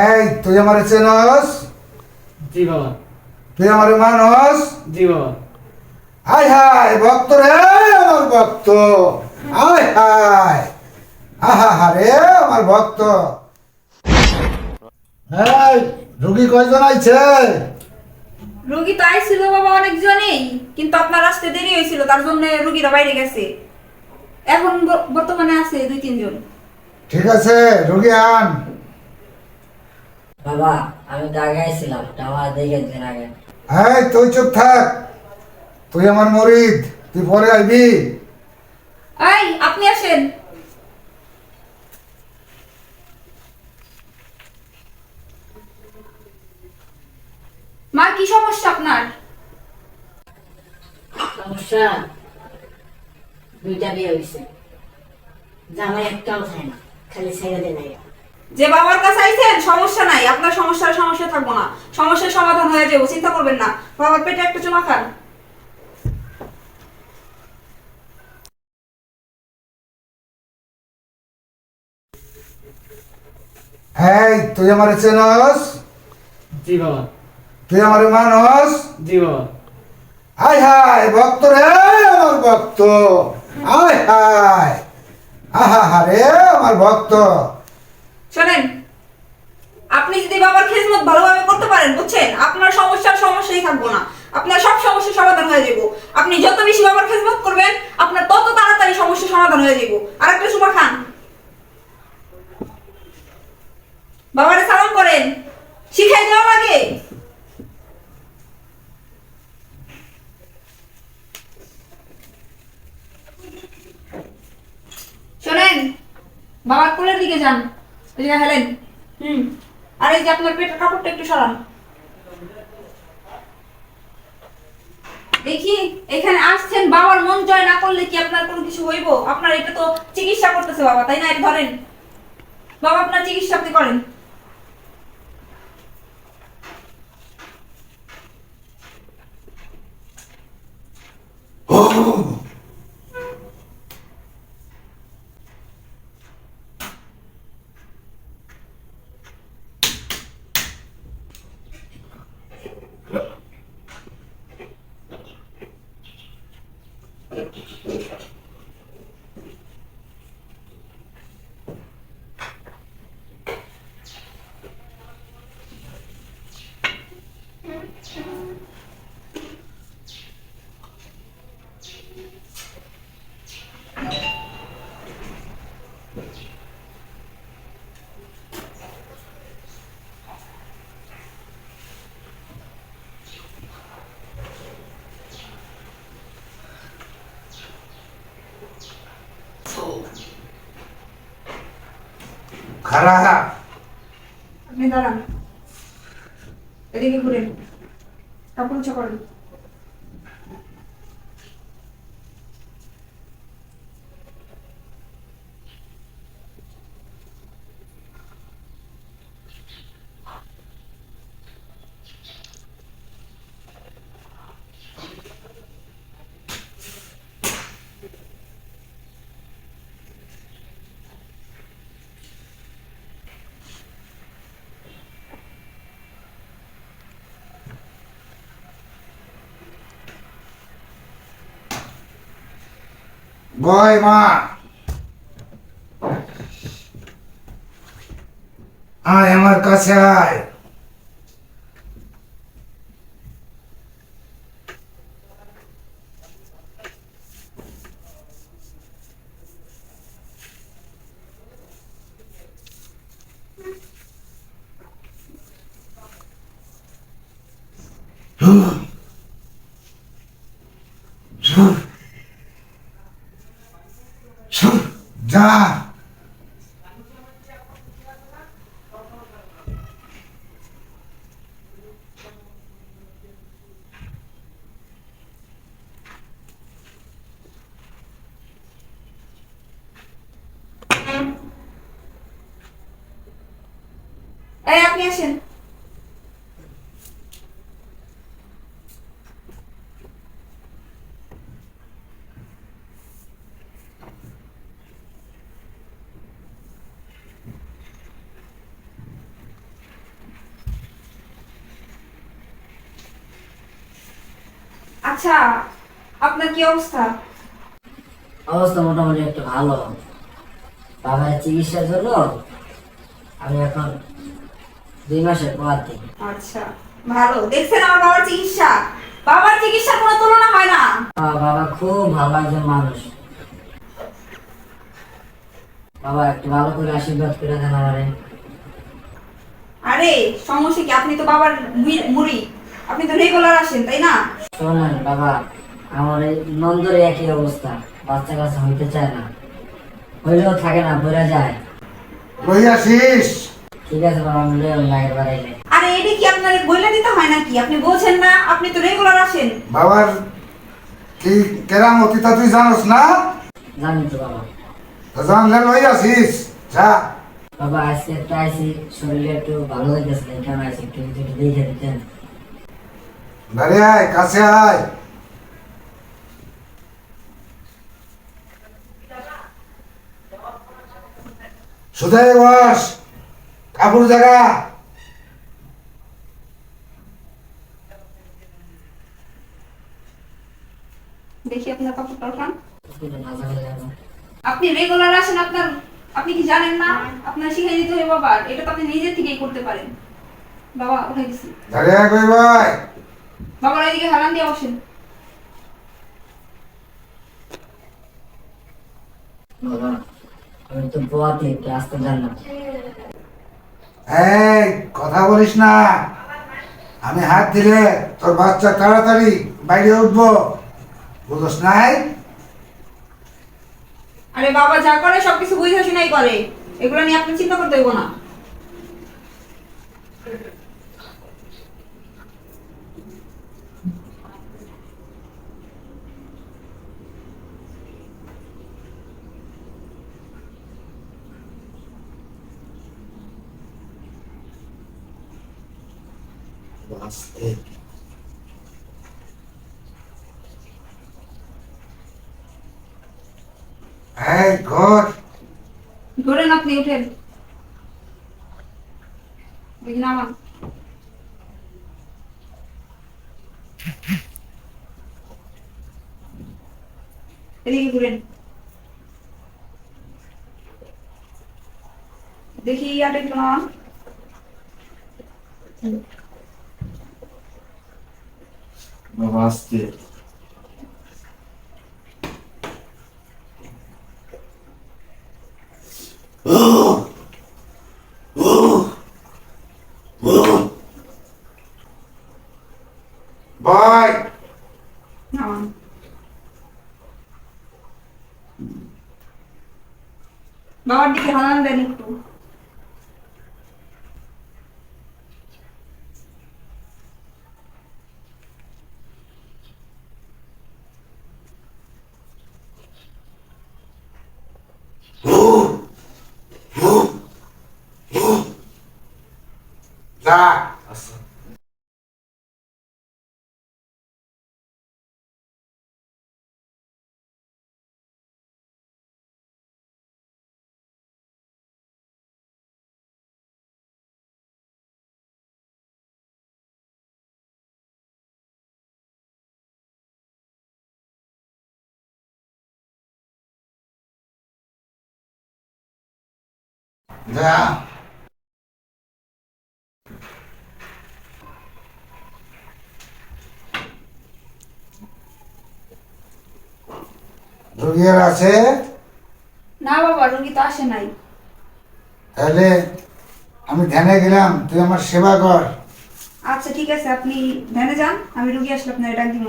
এই তুই আমারে চেনস? জি বাবা। তুই আমারে মানস? জি বাবা। হাই হাই ভক্ত রে আমার ভক্ত। হাই হাই। আহা হারে আমার ভক্ত। এই রুগী কয়জন আইছে? রুগী তো আইছিল বাবা অনেকজনই কিন্তু আপনার আসতে দেরি হয়েছিল তার জন্য রুগীরা বাইরে গেছে। এখন ব- বর্তমানে আছে দুই তিনজন ঠিক আছে রুগী আন। বাবা আমি আগে আইছিলাম আমার দেখে দিন আগে। এই তুই চুপ থাক। তুই আমার মরিদ তুই পরে আইবি। এই আপনি আসেন। মা কি সমস্যা আপনার? সমস্যা? দুইটা বিয়ে হয়েছে জামাই একটাও খায় না খালি ছেড়ে দেয় না যে বাবার কাছে আইছেন সমস্যা নাই আপনার সমস্যার সমস্যা থাকব না। সমস্যার সমাধান হয়ে যাব চিন্তা করবেন না। বাবার পেটে একটা চুমা খান। এই তুই আমারে চেনস? জি বাবা। তুই আমারে মানস? জি বাবা। হাই হাই ভক্ত রে আমার ভক্ত। হাই হাই আহা হারে আমার ভক্ত। শোনেন, আপনি যদি বাবার খেজমত ভালোভাবে করতে পারেন, বুঝছেন? আপনার সমস্যার সমস্যাই থাকব না। আপনার সব সমস্যার সমাধান হয়ে যাব আপনি যত বেশি বাবার খেজমত করবেন, আপনার তত তাড়াতাড়ি সমস্যার সমাধান হয়ে যাব আর একটা সুমা খান। বাবারে সালাম করেন। শিখাই দেওয়া লাগে শোনেন, বাবার কোলের দিকে যান। হেলেন। হুম। আর এই যে আপনার পেটের কাপড়টা একটু সরান। দেখি এখানে আসছেন বাবার মন জয় না করলে কি আপনার কোনো কিছু হইব? আপনার এটা তো চিকিৎসা করতেছে বাবা তাই না? এটা ধরেন। বাবা আপনার চিকিৎসা আপনি করেন। খারাপ আপনি দাঁড়ান। এদিকে ঘুরেন। কাপড় উঁচা করেন। বয় মা আয় আমার কাছে আয় যা এই আপনি আসেন আচ্ছা আপনার কি অবস্থা? অবস্থা মোটামুটি একটু ভালো। বাবার চিকিৎসার জন্য আমি এখন দুই মাসের পর দিই। আচ্ছা ভালো। দেখছেন আমার বাবার চিকিৎসা? বাবার চিকিৎসার কোনো তুলনা হয় না। বাবা খুব ভালো একজন মানুষ। বাবা একটু ভালো করে আশীর্বাদ করে দেন আমারে। আরে সমস্যা কি? আপনি তো বাবার মুড়ি। আপনি তো রেগুলার আসেন তাই না? শোনেন বাবা আমার এই নন্দরে একই অবস্থা বাচ্চা কাচ্চা হইতে চায় না। হইলেও থাকে না বেড়ে যায়। লই আসিস ঠিক আছে বাবা আমি লই মায়ের বাড়াইলে আরে এটা কি আপনার বলে দিতে হয় নাকি? আপনি বোঝেন না আপনি তো রেগুলার আসেন। বাবার কি কেরামতি তা তুই জানোস না? জানি তো বাবা। তো জানলে লই আসিস যা। বাবা আজকে একটু আইসি শরীরে একটু ভালো হইতেছে না কেন আইসি একটু দেখে দিতেন। ধারে আয় কাছে আয়। সুধাই বস কাপড় জায়গা দেখি আপনার কাপড়টা ওঠান একটু না জানলে কেন? আপনি রেগুলার আসেন আপনার আপনি কি জানেন না? আপনার শিখাই দিতে হবে বাবা। এটা তো আপনি নিজে থেকেই করতে পারেন। বাবা উঠাই দিছি। ভাই বাবার এইদিকে হারান দিয়ে বসেন। আমি তো বোয়াতে আসতে এই কথা বলিস না। আমি হাত দিলে তোর বাচ্চা তাড়াতাড়ি বাইরে উঠবো। বুঝোস নাই? আরে বাবা যা করে সবকিছু বুঝে শুনাই করে। এগুলো নিয়ে আপনি চিন্তা করতে হইব না। এই ঘর ধরেন আপনি উঠেন দেখি নামান এদিকে ঘুরেন দেখি ইয়াটা একটু নামান বাবা আজকে ভাই নামান বাবার দিকে হারান দেন একটু যা আচ্ছা রুগিয়ার আছে? না বাবা রুগী তো আসে নাই। তাহলে আমি ধ্যানে গেলাম তুই আমার সেবা কর। আচ্ছা ঠিক আছে আপনি ধ্যানে যান আমি রুগী আসলে আপনার ডাক দিব।